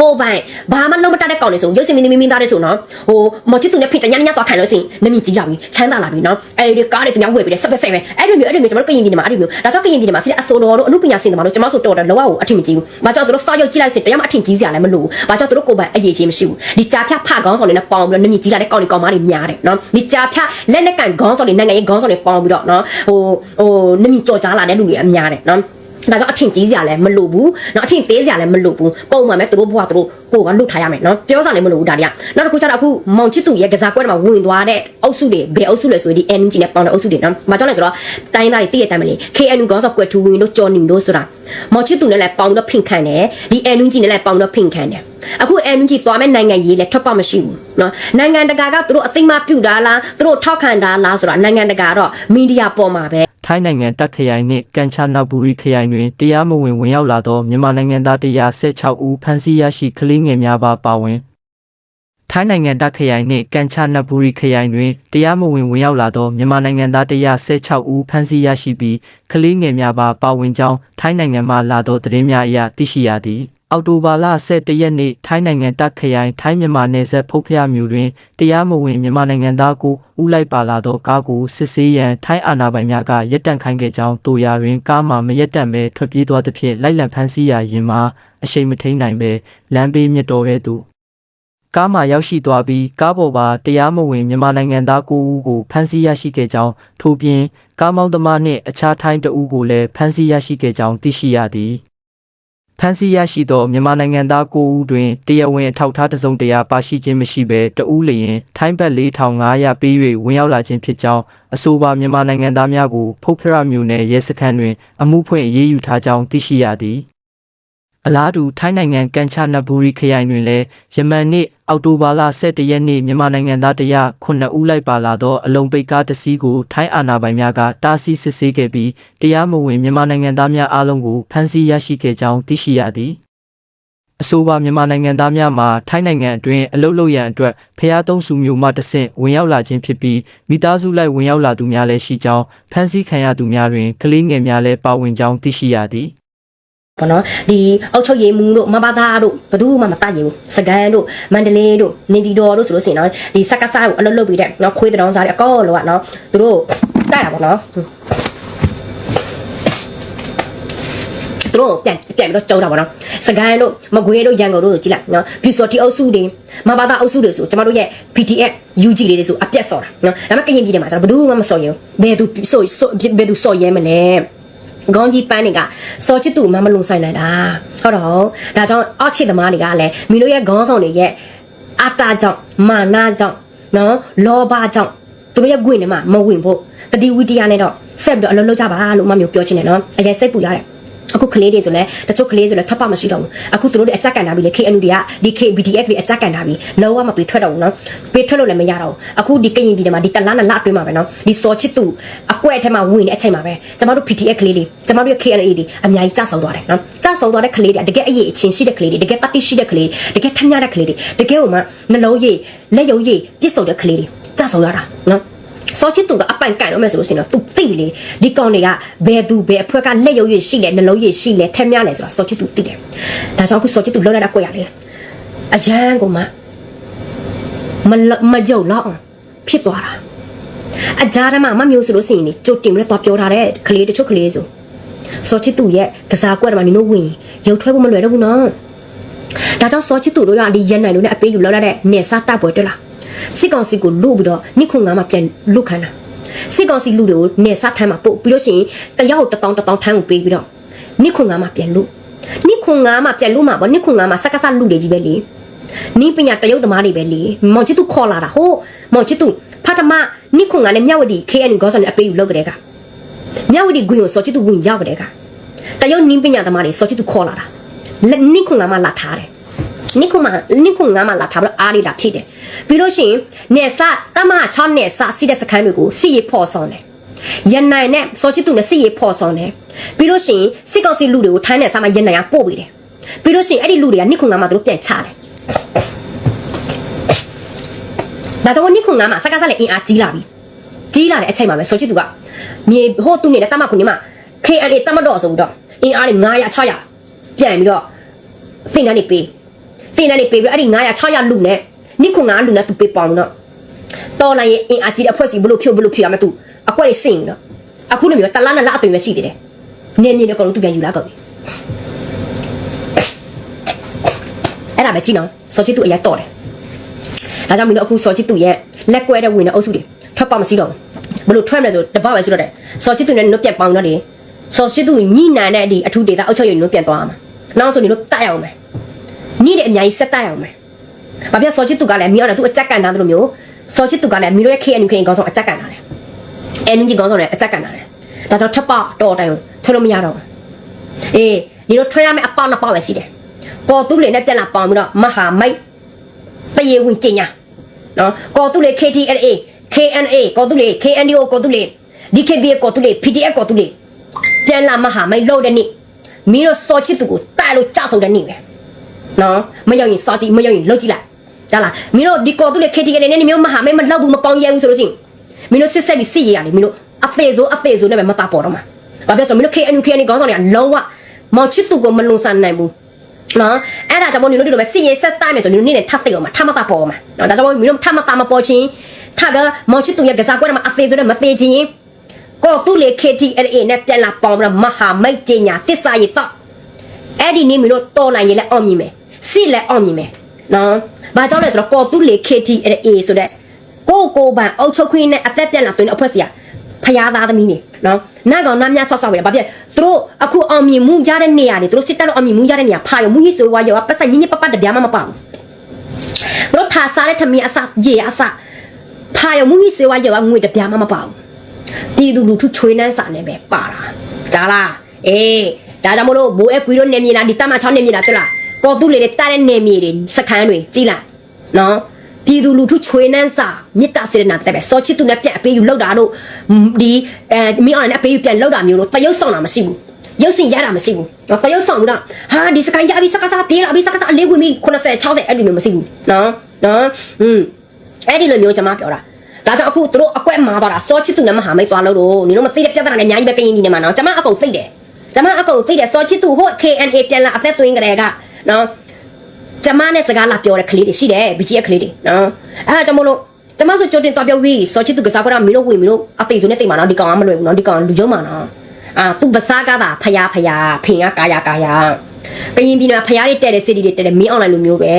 ကိုပိုင်ဘာမှလုံးမတတ်တဲ့ကောင်တွေဆိုရုပ်စင်မင်းသမီးမင်းသားတွေဆိုနော်ဟိုမော်ချစ်သူနဲ့ဖိတညညသွားခံလို့ရှိရင်နမီကြီးလာပြီချမ်းသာလာပြီနော်အဲဒီကားတွေသူများဝယ်ပြီးတယ်ဆက်ပဲဆက်ပဲအဲ့လိုမျိုးအဲ့လိုမျိုးကျွန်တော်တို့ကရင်ပြည်နယ်မှာအဲ့လိုမျိုးဒါကြောင့်ကရင်ပြည်နယ်မှာစီအဆိုတော်တို့အနုပညာရှင်သမားတို့ကျွန်မဆိုတော်တယ်လောကကိုအထင်မကြီးဘူး။ဘာကြောင့်သူတို့စာရုပ်ကြည့်လိုက်စစ်တရားမအထင်ကြီးစရာလည်းမလိုဘူး။ဘာကြောင့်သူတို့ကိုယ်ပိုင်အရေးချင်းမရှိဘူး။ဒီကြာဖြတ်ဖခေါင်းဆောင်တွေနဲ့ပေါင်းပြီးတော့နမီကြီးလာတဲ့ကောင်တွေကောင်မတွေများတယ်နော်။ဒီကြာဖြတ်လက်နက်ကန်ခေါင်းဆောင်တွေနိုင်ငံရေးခေါင်းဆောင်တွေပေါင်းပြီးတော့နော်ဟိုဟိုနမီကြော်ကြားလာတဲ့လူတွေအများတယ်နော်။ ဒါကြောင့်အထင်ကြီးစရာလည်းမလိုဘူးเนาะအထင်သေးစရာလည်းမလိုဘူးပုံမှန်ပဲသူတို့ဘဝသူတို့ကိုယ်ကလွတ်ထားရမယ်เนาะပြောစားလည်းမလိုဘူးဒါတွေကနောက်တစ်ခုကျတော့အခုမောင်ချစ်သူရဲ့ကစားကွက်ထဲမှာဝင်သွားတဲ့အုပ်စုတွေဘယ်အုပ်စုလဲဆိုရင်ဒီ NG နဲ့ပေါင်းတဲ့အုပ်စုတွေเนาะမကြောက်လဲဆိုတော့တိုင်းသားတွေတည့်ရတဲ့မလေး KNU ကောင်းဆော့ကွက်ထူဝင်တို့ကြော်နေတို့ဆိုတာမောင်ချစ်သူနဲ့လည်းပေါင်းတော့ဖင်ခံတယ်ဒီ NG နဲ့လည်းပေါင်းတော့ဖင်ခံတယ်အခု NG သွားမဲ့နိုင်ငံရေးလည်းထွက်ပေါက်မရှိဘူးเนาะနိုင်ငံတကာကသူတို့အသိမပြုတာလားသူတို့ထောက်ခံတာလားဆိုတာနိုင်ငံတကာတော့မီဒီယာပေါ်မှာပဲ ထိုင်းနိုင်ငံတပ်ခရိုင်နှင့်ကန်ချာနောက်ဘူရီခရိုင်တွင်တရားမဝင်ဝင်ရောက်လာသောမြန်မာနိုင်ငံသား116ဦးဖမ်းဆီးရရှိကလေးငယ်များပါပါဝင်ထိုင်းနိုင်ငံတပ်ခရိုင်နှင့်ကန်ချာနဘူရီခရိုင်တွင်တရားမဝင်ဝင်ရောက်လာသောမြန်မာနိုင်ငံသား116ဦးဖမ်းဆီးရရှိပြီးကလေးငယ်များပါပါဝင်ကြောင်းထိုင်းနိုင်ငံမှလာသောသတင်းများအရသိရှိရသည် အော်တိုဘာလ17ရက်နေ့ထိုင်းနိုင်ငံတပ်ခရိုင်ထိုင်းမြန်မာနယ်စပ်ဖုတ်ဖျမြို့တွင်တရားမဝင်မြန်မာနိုင်ငံသားကိုဦးလိုက်ပါလာသောကားကိုစစ်ဆေးရန်ထိုင်းအာဏာပိုင်များကရပ်တန့်ခိုင်းခဲ့ကြောင်းတို့ရာတွင်ကားမှမရပ်တန့်ဘဲထွက်ပြေးသွားသဖြင့်လိုက်လံဖမ်းဆီးရာရင်မှာအရှိန်မထိန်နိုင်ဘဲလမ်းဘေးမြစ်တော်ရဲ့သူကားမှရောက်ရှိသွားပြီးကားပေါ်ပါတရားမဝင်မြန်မာနိုင်ငံသားကိုဦးကိုဖမ်းဆီးရရှိခဲ့ကြောင်းထို့ပြင်ကားမောင်းသမားနှင့်အခြားထိုင်းတအူးကိုလည်းဖမ်းဆီးရရှိခဲ့ကြောင်းသိရှိရသည် ဖမ်းဆီးရရှိသောမြန်မာနိုင်ငံသား9ဦးတွင်တရားဝင်အထောက်အထားတစ်စုံတစ်ရာပါရှိခြင်းမရှိဘဲတဦးလျင်ထိုင်းဘတ်4500ပေး၍ဝင်ရောက်လာခြင်းဖြစ်ကြောင်းအဆိုပါမြန်မာနိုင်ငံသားများကိုဖုတ်ဖရမြို့နယ်ရဲစခန်းတွင်အမှုဖွင့်အရေးယူထားကြောင်းသိရှိရသည် အလားတူထိုင်းနိုင်ငံကန်ချနဘူရီခရိုင်တွင်လည်းယမန်နေ့အောက်တိုဘာလ17ရက်နေ့မြန်မာနိုင်ငံသားတရား9ဦးလိုက်ပါလာသောအလုံးပိတ်ကားတစ်စီးကိုထိုင်းအာဏာပိုင်များကတားဆီးစစ်ဆေးခဲ့ပြီးတရားမဝင်မြန်မာနိုင်ငံသားများအားလုံးကိုဖမ်းဆီးရရှိခဲ့ကြောင်းသိရှိရသည်အဆိုပါမြန်မာနိုင်ငံသားများမှာထိုင်းနိုင်ငံအတွင်းအလုပ်လုပ်ရန်အတွက်ဖျားသုံးစုမျိုးမှတစ်ဆင့်ဝင်ရောက်လာခြင်းဖြစ်ပြီးမိသားစုလိုက်ဝင်ရောက်လာသူများလည်းရှိကြောင်းဖမ်းဆီးခံရသူများတွင်ကလေးငယ်များလည်းပါဝင်ကြောင်းသိရှိရသည် ပေါ့နော်ဒီအောက်ချုပ်ရေးမှုတို့မဘာသာတို့ဘယ်သူမှမတတ်ရင်ဘူးစကန်တို့မန္တလေးတို့နေပြည်တော်တို့ဆိုလို့ရှိရင်နော်ဒီစက္ကစကိုအလုပ်လုပ်ပြီးတဲ့နော်ခွေးတောင်စားတွေအကောလောကနော်သူတို့တိုက်တာပေါ့နော်သူတို့ပြန်ပြန်ပြီးတော့ကြောက်တာပေါ့နော်စကန်တို့မကွေးတို့ရန်ကုန်တို့ကိုကြည့်လိုက်နော်ပြူစော်တီအုပ်စုတွေမဘာသာအုပ်စုတွေဆိုကျမတို့ရဲ့ PDF UG လေးတွေဆိုအပြက်စော်တာနော်ဒါပေမဲ့ကရင်ပြည်တယ်မှာကျတော့ဘယ်သူမှမစော်ရင်ဘယ်သူစော်ဘယ်သူစော်ရဲမလဲ ခေါင်းကြီးပန်းတွေကစော်ချစ်သူမှမလုံဆိုင်နိုင်တာဟုတ်တော့ဒါကြောင့်အောက်ချစ်သမားတွေကလည်းမိတို့ရဲ့ခေါင်းဆောင်တွေရဲ့အတာကြောင့်မာနကြောင့်နော်လောဘကြောင့်သူတို့ရဲ့ဂွင်တွေမှာမဝင်ဖို့တတိဝိတ္တရနဲ့တော့ဆက်ပြီးတော့အလုပ်လုပ်ကြပါလို့မမျိုးပြောချင်တယ်နော်အရင်စိတ်ပူရတယ် အခုကလေးတွေဆိုလဲတချို့ကလေးဆိုလဲထပ်ပမရှိတော့ဘူးအခုသူတို့တွေအကြက်ကန်တာပြီလေ KNU တွေကဒီ KBDF တွေအကြက်ကန်တာပြီလောကမပေးထွက်တော့ဘူးနော်ပေးထွက်လို့လည်းမရတော့ဘူးအခုဒီကရင်ပြည်ထဲမှာဒီတလားနဲ့လအတွင်းမှာပဲနော်ဒီစော်ချစ်သူအကွက်ထဲမှာဝင်နေတဲ့အချိန်မှာပဲကျမတို့ PTF ကလေးတွေကျမတို့ရဲ့ KNA တွေအများကြီးကြဆောက်သွားတယ်နော်ကြဆောက်သွားတဲ့ကလေးတွေတကယ်အရေးအချင်းရှိတဲ့ကလေးတွေတကယ်တတိရှိတဲ့ကလေးတွေတကယ်ထမ်းရတဲ့ကလေးတွေတကယ်ဟိုမှာနှလုံးရည်လက်ရုပ်ရည်ပြစ်စုံတဲ့ကလေးတွေကြဆောက်ရတာနော် စောချစ်သူကအပိုင်ကန်တော့မယ်ဆိုလို့ရှိရင်တော့ तू သိပြီလေဒီကောင်တွေကဘယ်သူဘယ်အဖွဲကလက်ရုပ်ရည်ရှိလဲနှလုံးရည်ရှိလဲထက်မြလဲဆိုတော့စောချစ်သူသိတယ်ဒါကြောင့်အခုစောချစ်သူလောက်ရတာကိုရလေအရန်ကိုမှမလမကြုံတော့အောင်ဖြစ်သွားတာအကြမ်းမှာမမျိုးဆိုလို့ရှိရင်လေကြိုတင်ပြီးတော့ပြောထားတဲ့ကလေးတချို့ကလေးဆိုစောချစ်သူရဲ့ကစားကွက်မှာနင်တို့ဝင်ရုပ်ထွက်ဖို့မလွယ်တော့ဘူးနော်ဒါကြောင့်စောချစ်သူတို့ကဒီရန်နိုင်လို့နဲ့အပေးယူလောက်ရတဲ့နေစားတပ်ပွဲတွေ့လား စစ်ကောင်စီကိုလုပြီးတော့နိခုငါမှာပြန်လုခမ်းတာစစ်ကောင်စီလူတွေကိုနေစားထမ်းမှာပို့ပြီးလို့ရှိရင်တယောက်တစ်တောင်းတစ်တောင်းထမ်းကိုပေးပြီးတော့နိခုငါမှာပြန်လုနိခုငါမှာပြန်လုမှာပေါ့နိခုငါမှာစက်ကစလူတွေကြီးပဲလေနိပညာတရုတ်သမားတွေပဲလေမောင်ချစ်သူခေါ်လာတာဟိုမောင်ချစ်သူဖတ်တမနိခုငါနဲ့မြဝတီ KN ကောဆန်နဲ့အပေးယူလောက်ကြတဲ့ကမြဝတီဂွင်ကိုစောချစ်သူဝင်ရောက်ကြတဲ့ကတရုတ်နိပညာသမားတွေစောချစ်သူခေါ်လာတာလက်နိခုငါမှာလာထားတယ် နိခုမနိခုငါမလာထားပြီးတော့အားလေးလာဖြစ်တယ်ပြီးလို့ရှိရင်နေဆတမ6နေဆစီးတဲ့စခန်းတွေကိုစီရီဖော်ဆောင်တယ်ရန်နိုင်နဲ့စောချစ်သူနဲ့စီရီဖော်ဆောင်တယ်ပြီးလို့ရှိရင်စစ်ကောက်စီလူတွေကိုထိုင်းနေဆမှာရန်နိုင်ကပို့ပေးတယ်ပြီးလို့ရှိရင်အဲ့ဒီလူတွေကနိခုငါမတို့ပြန်ချတယ်ဒါတော့နိခုငါမစကားစလည်းအင်အားကြီးလာပြီကြီးလာတဲ့အချိန်မှာပဲစောချစ်သူကမြေဟိုသူနေတဲ့တမခုနေမှာ KNA တမတော့ဆိုပြီးတော့အင်အားတွေ900 600ပြန်ပြီးတော့သင်တန်းနေပေး တင်တဲ့နေပေးပြီးအဲ့ဒီ900 600လူနဲ့နိခု9လူနဲ့သူပေးပေါင်တော့တော်လိုက်ရင်အင်အားကြီးတဲ့အဖွဲ့စီဘလို့ဖြုတ်ဘလို့ဖြုတ်ရမယ်သူအကွက်တွေစင်နော်အခုလိုမျိုးတလားနဲ့လအသွင်ပဲရှိသေးတယ်နင်းနေတော့သူပြန်ယူလာတော့ပြီအဲ့ဒါပဲကြည့်နော်စောချစ်သူအရက်တော့တယ်ဒါကြောင့်မင်းတို့အခုစောချစ်သူရဲ့လက်ကွဲတဲ့ဝင်တဲ့အုပ်စုတွေထွက်ပါမစီတော့ဘူးဘလို့ထွက်မလဲဆိုတပတ်ပဲဆိုတော့တယ်စောချစ်သူနဲ့နုတ်ပြတ်ပေါင်တော့လေစောချစ်သူညိနန်တဲ့ဒီအထူးဒေတာအုပ်ချုပ်ရေးနုတ်ပြန်သွားမှာနောက်ဆိုနေလို့တက်အောင်မယ် နေ့တဲ့အများကြီးဆက်တိုက်အောင်မယ်။ဘာဖြစ်စောချစ်သူကလည်းမြောင်းတယ်သူအကြက်ကန်တာတို့လိုမျိုးစောချစ်သူကလည်းမီတို့ရဲ့ KNU ခေရင်ကောင်းဆောင်အကြက်ကန်တာတယ်။ NUG ကောင်းဆောင်လည်းအကြက်ကန်တာတယ်။ဒါကြောင့်ထပ်ပတော့တိုင်ထွလို့မရတော့ဘူး။အေးဒီလိုထွရမယ့်အပေါက်နှစ်ပေါက်ပဲရှိတယ်။ကော်သူလေနဲ့ပြန်လာပေါင်ပြီးတော့မဟာမိတ်တရေဝင်ကျင်ညာနော်ကော်သူလေ KTLA KNA ကော်သူလေ KNDO ကော်သူလေ DKB ကော်သူလေ PDF ကော်သူလေပြန်လာမဟာမိတ်လို့တဲ့နေ့မီတို့စောချစ်သူကိုတိုက်လို့ကြဆုံတဲ့နေ့ပဲ။ နော်မရောက်ရင်စားကြည့်မရောက်ရင်လောက်ကြည့်လိုက်ဒါလားမင်းတို့ဒီကော်တူလေ KTK နဲ့နေမျိုးမဟာမဲမလောက်ဘူးမပေါင်းရဲဘူးဆိုလို့ရှိရင်မင်းတို့စစ်ဆက်ပြီးစစ်ရရတယ်မင်းတို့အသေးစိုးအသေးစိုးနဲ့ပဲမသားပေါ်တော့မှာဘာဖြစ်လို့မင်းတို့ KNU KNU ကောင်းဆောင်တွေကလုံးဝမောင်ချစ်သူကိုမလုံဆန်နိုင်ဘူးနော်အဲ့ဒါကြောင့်မို့နင်တို့ဒီလိုပဲစစ်ရေးဆက်တိုက်မယ်ဆိုနင်တို့နေ့နဲ့ထပ်သိအောင်မှာထပ်မသားပေါ်မှာနော်ဒါကြောင့်မို့မင်းတို့ထပ်မသားမပေါ်ချင်းထပ်တော့မောင်ချစ်သူရဲ့ကစားကွက်မှာအသေးစိုးနဲ့မသေးချင်းကော်တူလေ KTLA နဲ့ပြန်လာပေါင်းပြီးတော့မဟာမိတ်ကျညာတစ္ဆာရည်တော့အဲ့ဒီနေ့မင်းတို့တော်နိုင်ရင်လည်းအောင်မြင်မယ် စိလည်းအောင်မြင်မယ်နော်ဘာကြောင့်လဲဆိုတော့ပေါ်သူလေ KT အဲ့ A ဆိုတဲ့ကိုကိုပန်အုတ်ချုပ်ခွင်းနဲ့အသက်ပြက်လာသွင်းအဖွဲ့စီကဖဖျားသားသမီးနေနော်နာကောင်နာများဆော့ဆော့ပဲဘာဖြစ်သူတို့အခုအောင်မြင်မှုရတဲ့နေရာတွေသူတို့စစ်တပ်လို့အောင်မြင်မှုရတဲ့နေရာဖာရုံမှုကြီးဆိုဝါရောပတ်ဆက်ညင်းညင်းပပတ်တရားမှမပေါ့သူတို့ထားစားတဲ့ထမင်းအစရေအစဖာရုံမှုကြီးဆိုဝါရောငွေတရားမှမပေါ့ပြည်သူလူထုချွေးနှန်းစာနဲ့ပဲပါတာဒါလားအေးဒါကြောင့်မလို့ဘိုးအဲကွီတို့နေမြေလားဒီတမချောင်းနေမြေလားတွေ့လား ကော်တူလေတားတဲ့နေမြေတွေစခန်းတွေကြည်လားနော်ပြည်သူလူထုချွေနှန်းစာမေတ္တာစေတနာတက်ပဲစောချစ်သူနဲ့ပြန်အပေးယူလောက်တာတို့ဒီအဲမင်းအောင်နဲ့အပေးယူပြန်လောက်တာမျိုးလို့တရုပ်ဆောင်တာမရှိဘူးရုပ်စင်ရတာမရှိဘူးနော်တရုပ်ဆောင်ဘူးတော့ဟာဒီစကိုင်းရပြီစကားစားပြေးလာပြီစကားစားအလေးဝင်ပြီ80 60အဲ့လိုမျိုးမရှိဘူးနော်နော်อืมအဲ့ဒီလိုမျိုးကျွန်မပြောတာဒါကြောင့်အခုတို့အကွက်မာသွားတာစောချစ်သူနဲ့မဟာမိတ်သွားလို့တော့နင်တို့မသိတဲ့ပြဿနာနဲ့အများကြီးပဲကရင်ပြည်နေမှာနော်ကျွန်မအကုန်သိတယ်ကျွန်မအကုန်သိတယ်စောချစ်သူဟို KNA ပြန်လာအသက်သွင်းကြတဲ့က နော်ကျမနဲ့စကားလာပြောတဲ့ကလေးတွေရှိတယ်ဘီဂျီရဲ့ကလေးတွေနော်အဲဒါကြောင့်မလို့ကျမဆိုကြိုတင်သွားပြောပြီးစောချစ်သူကစားကြတာမင်းတို့ဝင်မင်းတို့အသေးစုနဲ့တိတ်မှာနော်ဒီကောင်ကမလွယ်ဘူးနော်ဒီကောင်လူကျုံးမှာနော်အာသူပစားကားတာဖယားဖယားဖင်ကကာယာကာယာကရင်ပြည်နယ်ဖယားတွေတဲ့တဲ့စီတီတွေတဲ့တဲ့မင်းအွန်လိုင်းလိုမျိုးပဲ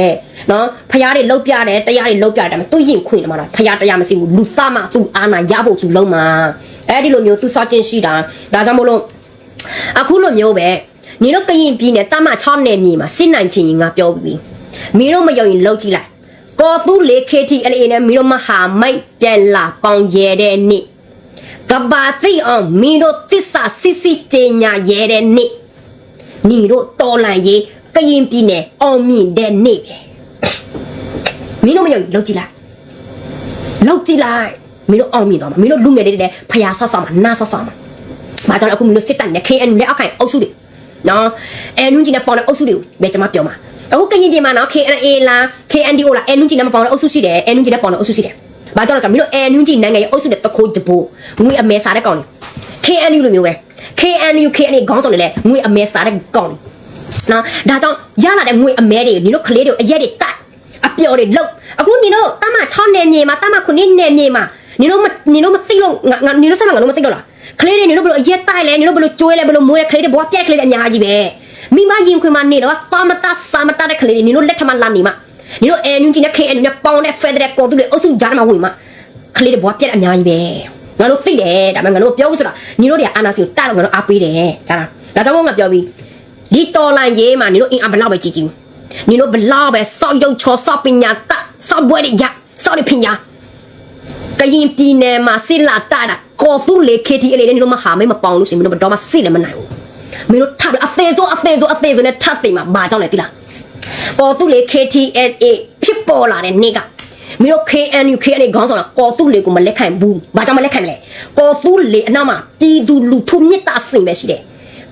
နော်ဖယားတွေလောက်ပြတယ်တရားတွေလောက်ပြတယ်သူရင်ခွင့်တယ်မှာလားဖယားတရားမရှိဘူးလူသားမှသူအာနာရဖို့သူလုံးမှာအဲဒီလိုမျိုးသူစောချင်းရှိတာဒါကြောင့်မလို့အခုလိုမျိုးပဲ ညီတို့ကရင်ပြည်နယ်တမ6နယ်မြေမှာစစ်နိုင်ချင်ရင်ငါပြောပြီးမင်းတို့မယုံရင်လောက်ကြည့်လိုက်ကော်သူလေ KTLA နဲ့မင်းတို့မဟာမိတ်ပြန်လာပေါင်ရဲတဲ့နေ့ကဘာသိအောင်မင်းတို့တစ္ဆာစစ်စစ်ကျညာရဲတဲ့နေ့ညီတို့တော်လန်ရေးကရင်ပြည်နယ်အောင်မြင်တဲ့နေ့ပဲမင်းတို့မယုံရင်လောက်ကြည့်လိုက်လောက်ကြည့်လိုက်မင်းတို့အောင်မြင်တော့မှာမင်းတို့လူငယ်တွေလည်းဖျားဆော့ဆော့မှာနာဆော့ဆော့မှာမကြောင့်အခုမင်းတို့စစ်တပ်နဲ့ KN နဲ့အခိုင်အုပ်စုတွေ နော်အဲနုကြီးနဲ့ပေါင်တဲ့အုပ်စုတွေကိုပဲကျွန်မပြောမှာအခုကရင်ပြည်မှာနော် KNA လား KNDO လား NUG နဲ့မပေါင်းတဲ့အုပ်စုရှိတယ် NUG နဲ့ပေါင်းတဲ့အုပ်စုရှိတယ်။ဘာကြောင့်လဲဆိုတော့မင်းတို့ NUG နိုင်ငံရဲ့အုပ်စုနဲ့တခိုးကြပိုးငွေအမဲစားတဲ့ကောင်တွေ KNU လိုမျိုးပဲ KNU KNA ခေါင်းဆောင်တွေလည်းငွေအမဲစားတဲ့ကောင်တွေနော်ဒါကြောင့်ရလာတဲ့ငွေအမဲတွေနင်တို့ကလေးတွေအရက်တွေတက်အပျော်တွေလုတ်အခုနင်တို့တမ6နယ်မြေမှာတမ9နယ်မြေမှာနင်တို့နင်တို့မသိလို့ငါနင်တို့ဆက်မှာငါတို့မသိတော့လား ကလေးတွေနင်တို့ဘယ်လိုအရက်တိုက်လဲနင်တို့ဘယ်လိုကျွေးလဲဘယ်လိုမွေးလဲကလေးတွေဘွားပြက်ကလေးတွေအများကြီးပဲမိမရင်ခွင်မနေတော့သာမတစာမတတဲ့ကလေးတွေနင်တို့လက်ထမလာနေမှာနင်တို့အဲနူးကြီးနဲ့ KN နဲ့ပေါင်းတဲ့ Federal ကော်သူတွေအုပ်စုကြားမှာဝင်မှာကလေးတွေဘွားပြက်အများကြီးပဲငါတို့သိတယ်ဒါပေမဲ့ငါတို့ပြောဘူးဆိုတာနင်တို့တွေကအာနာစီကိုတိုက်တော့ငါတို့အားပေးတယ်ကြားလားဒါကြောင့်ငါပြောပြီးဒီတော်လိုင်းရေးမှာနင်တို့အင်အားဘလောက်ပဲကြီးကြီးနင်တို့ဘလောက်ပဲစောက်ရုံချောစောက်ပညာတစောက်ပွဲတွေရစောက်တွေပညာကရင်ပြည်နယ်မှာစစ်လာတာ ကော်သူလေ KTL နဲ့နင်တို့မဟာမဲမပေါင်းလို့ရှိရင်မင်းတို့တော့မစစ်လည်းမနိုင်ဘူးမင်းတို့ထပ်ပြီးအသေးစိုးအသေးစိုးအသေးစိုးနဲ့ထပ်သိမှာဘာကြောင့်လဲသိလားပေါ်သူလေ KTLA ဖြစ်ပေါ်လာတဲ့နေ့ကမင်းတို့ KNU KNA ခေါင်းဆောင်ကကော်သူလေကိုမလက်ခံဘူးဘာကြောင့်မလက်ခံလဲကော်သူလေအနောက်မှာပြည်သူလူထုမြစ်တာစင်ပဲရှိတယ်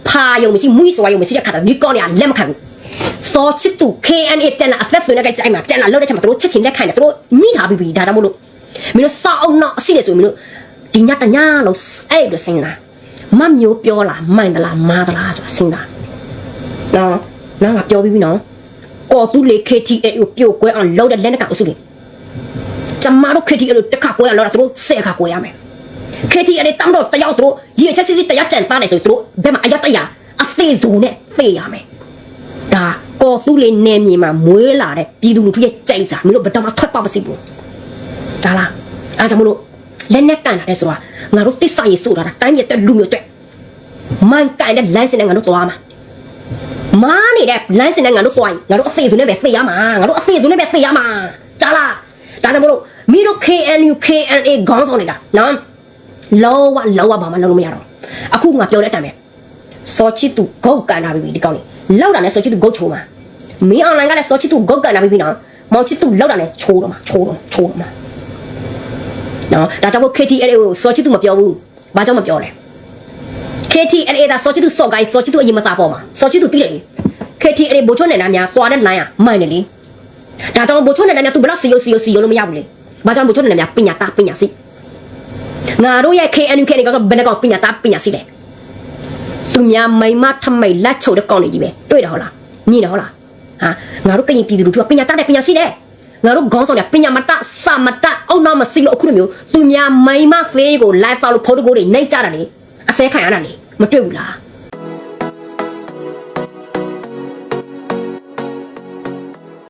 ဖာယုံမရှိမွိစွာယုံမရှိတဲ့ခါတော့ဒီကောင်းနေလက်မခံဘူးစောချစ်သူ KNA ပြန်လာအသက်သွင်းတဲ့ကြိုင်မှာပြန်လာလို့တဲ့ချက်မှာတို့ချက်ချင်းလက်ခံတယ်တို့ညှိထားပြီးပြီဒါကြောင့်မို့လို့မင်းတို့စောအောင်တော့အစီလေဆိုမင်းတို့ ဒီညတညလုံးအဲ့လိုစင်လာမတ်မျိုးပြောလားမှန်သလားမားသလားဆိုတာစဉ်းစားနော်နော်ငါပြောပြီးပြီနော်ကော်တူလေ KTA ကိုပြိုကွဲအောင်လောက်တဲ့လက်နက်ကအုပ်စုတွေကျမတို့ KTA ကိုတစ်ခါကွဲအောင်လောက်တာသူတို့ဆယ်ခါကွဲရမယ် KTA တွေတမ်းတော့တယောက်သူတို့ရေချက်စစ်စစ်တယောက်ကြံသားနေဆိုသူတို့ဘယ်မှာအရက်တရအသေးစုံနဲ့ပေးရမယ်ဒါကော်တူလေနေမြေမှာမွေးလာတဲ့ပြည်သူလူထုရဲ့ကြိုက်စာမင်းတို့ဘယ်တော့မှထွက်ပေါက်မစီဘူးဒါလားအားကြောင့်မလို့ လက်နဲ့ကန်တာလဲဆိုတာငါတို့တစ္ဆာရေးဆိုတာတိုင်းရဲ့အတွက်လူမျိုးအတွက်မိုင်းကန်တဲ့လမ်းစဉ်နဲ့ငါတို့သွားမှာမားနေတဲ့လမ်းစဉ်နဲ့ငါတို့သွားရင်ငါတို့အသေးစုနဲ့ပဲသိရမှာငါတို့အသေးစုနဲ့ပဲသိရမှာကြားလားဒါကြောင့်မလို့မင်းတို့ KNU KNA ခေါင်းဆောင်တွေကနော်လောဝလောဝဘာမှလုပ်လို့မရတော့အခုငါပြောတဲ့အတိုင်းပဲစောချစ်သူဂုတ်ကန်တာပြီဒီကောင်းလေးလောက်တာနဲ့စောချစ်သူဂုတ်ချိုးမှာမင်းအွန်လိုင်းကလည်းစောချစ်သူဂုတ်ကန်တာပြီနော်မောင်ချစ်သူလောက်တာနဲ့ချိုးတော့မှာချိုးတော့ချိုးတော့မှာ နော်ဒါကြောင့်မို့ KTLA ကိုစောချစ်သူမပြောဘူးဘာကြောင့်မပြောလဲ KTLA ဒါစောချစ်သူစော်ကိုင်းစောချစ်သူအရင်မသားပေါ်မှာစောချစ်သူတိတယ်လေ KTLA ဘိုးချုံနဲ့နားများသွားတဲ့ line อ่ะမှန်တယ်လေဒါကြောင့်ဘိုးချုံနဲ့နားများသူဘယ်တော့စီယိုစီယိုစီယိုလို့မရဘူးလေဘာကြောင့်ဘိုးချုံနဲ့နားများပညာတာပညာစီငါတို့ရဲ့ KNU KN ကတော့ဘယ်နှကောင်ပညာတာပညာစီလဲသူများမိမထမိတ်လက်ချုပ်တဲ့ကောင်တွေကြီးပဲတွေ့တယ်ဟုတ်လားညီတယ်ဟုတ်လားဟာငါတို့ကရင်ပြည်သူလူထုကပညာတာတဲ့ပညာစီတယ် ငါတို့ခေါင်းဆောင်တွေကပညာမတစာမတအောက်နောက်မစီလို့အခုလိုမျိုးသူများမိမဖေးကို live ဖောက်လို့ဖိုတိုကိုတွေနှိပ်ကြတာလေအစဲခံရတာလေမတွေ့ဘူးလား